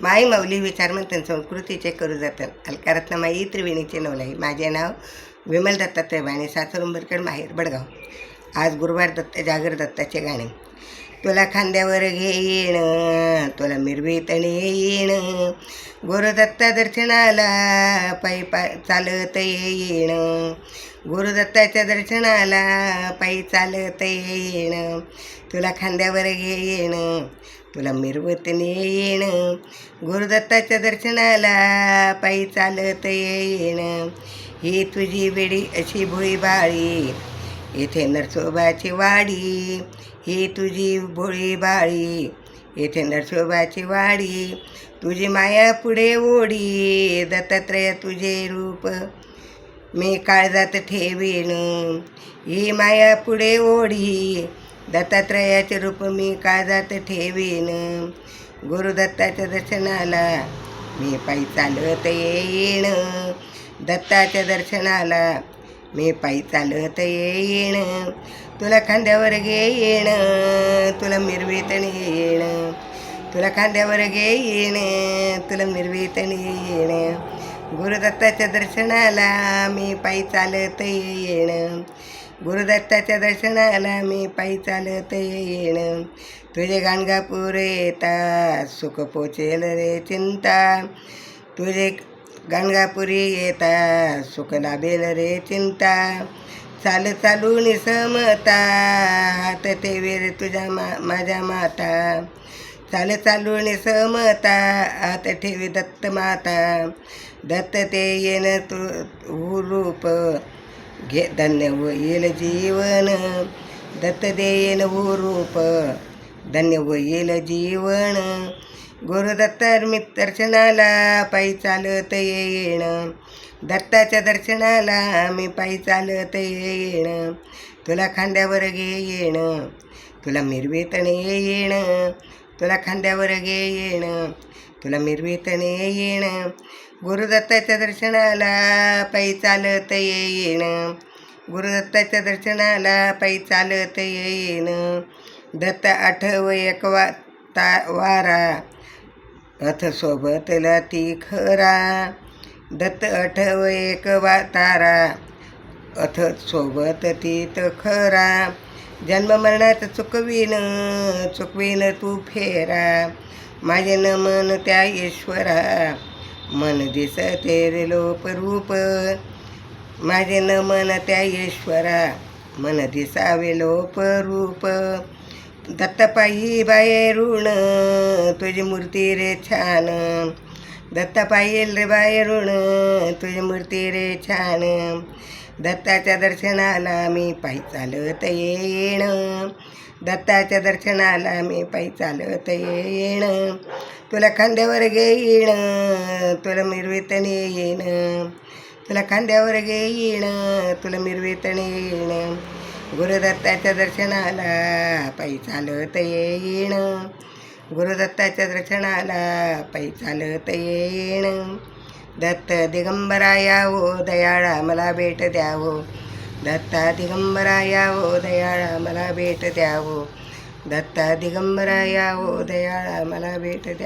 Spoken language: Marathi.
माई माऊली विचारमंथन संस्कृतीचे करू जातात अलकारत्न माई त्रिवेणीचे नवलाई माझे नाव विमल दत्तात्रय बाणे सासर माहेर बडगाव. आज गुरुवार दत्त जागर दत्ताचे गाणे. तुला खांद्यावर घेईन तुला मिरवीतणे येईन. गुरुदत्ता दर्शनाला पायी पा चालत येईन. गुरुदत्ताच्या दर्शनाला पायी चालत येईन. तुला खांद्यावर घेईन तुला मिरवतने येईन गुरुदत्ताच्या दर्शनाला पायी चालत येईन. ही तुझी वेडी अशी भोळी बाळी. येथे नरसोबाची वाडी. ही तुझी भोळी बाळी. येथे नरसोबाची वाडी. तुझी माया पुढे ओढी. दत्तात्रय तुझे रूप मी काळजात ठेवीन. ही माया पुढे ओढी. दत्तात्रयाचे रूप मी काळजात ठेवीन. गुरुदत्ताच्या दर्शनाला मी पायी चालत येईन. दत्ताच्या दर्शनाला मी पायी चालत येईन. तुला खांद्यावर घेईन. तुला मिरवीत येईन तुला खांद्यावर घेईन. तुला मिरवीत येईन गुरुदत्ताच्या दर्शनाला मी पायी चालत येईन. गुरुदत्ताच्या दर्शनाला मी पायी चालत येणं तुझे गाणगापूर येता सुख पोचेल रे चिंता. तुझे गाणगापुरी येता सुख लाभेल रे चिंता. चाल चालून समता हात ते रे तुझ्या मा माझ्या माता. चाल चालून समता हात ठेवी दत्त माता. दत्त ते येणं तू रूप घे धन्य होईल जीवन दत्त देईन रूप धन्य होईल जीवन गुरुदत्तर मी दर्शनाला पायी चालत येणं दत्ताच्या दर्शनाला मी पायी चालत येणं तुला खांद्यावर घे येणं तुला मिरवीतणे येणं तुला खांद्यावर घे येणं तुला मिरवीतणे येणं गुरुदत्ताच्या दर्शनाला पायी चालत येईन. गुरुदत्ताच्या दर्शनाला पायी चालत येईन. दत्त आठव एक वा ता वारा. अथ सोबतला ती खरा. दत्त आठव एक वा तारा अथ सोबत तीत खरा. जन्म मरणात चुकवीन चुकवीन तू फेरा. माझे नमन त्या ईश्वरा. मन दिसते रे लोप रूप. माझे न मन त्या ईश्वरा. मन दिसावे लोप रूप. दत्तपायी ऋण. तुझी मूर्ती रे छान. दत्तपायी रे बाहेरून तुझी मूर्ती रे छान. दत्ताच्या दर्शनाला मी पायी चालत येणं दत्ताच्या दर्शनाला मी पायी चालत येणं तुला खांद्यावर घेईन तुला मिरवीतणे येईन तुला खांद्यावर घेईन तुला मिरवीतणे येईन गुरुदत्ताच्या दर्शनाला पायी चालत येईन गुरुदत्ताच्या दर्शनाला पायी चालत येईन दत्त दिगंबरा यावो दयाळा मला भेट द्यावो. दत्ता दिगंबरा यावो दयाळा मला भेट द्यावो. दत्ता दिगंबरा यावो दयाळा मला भेट द्या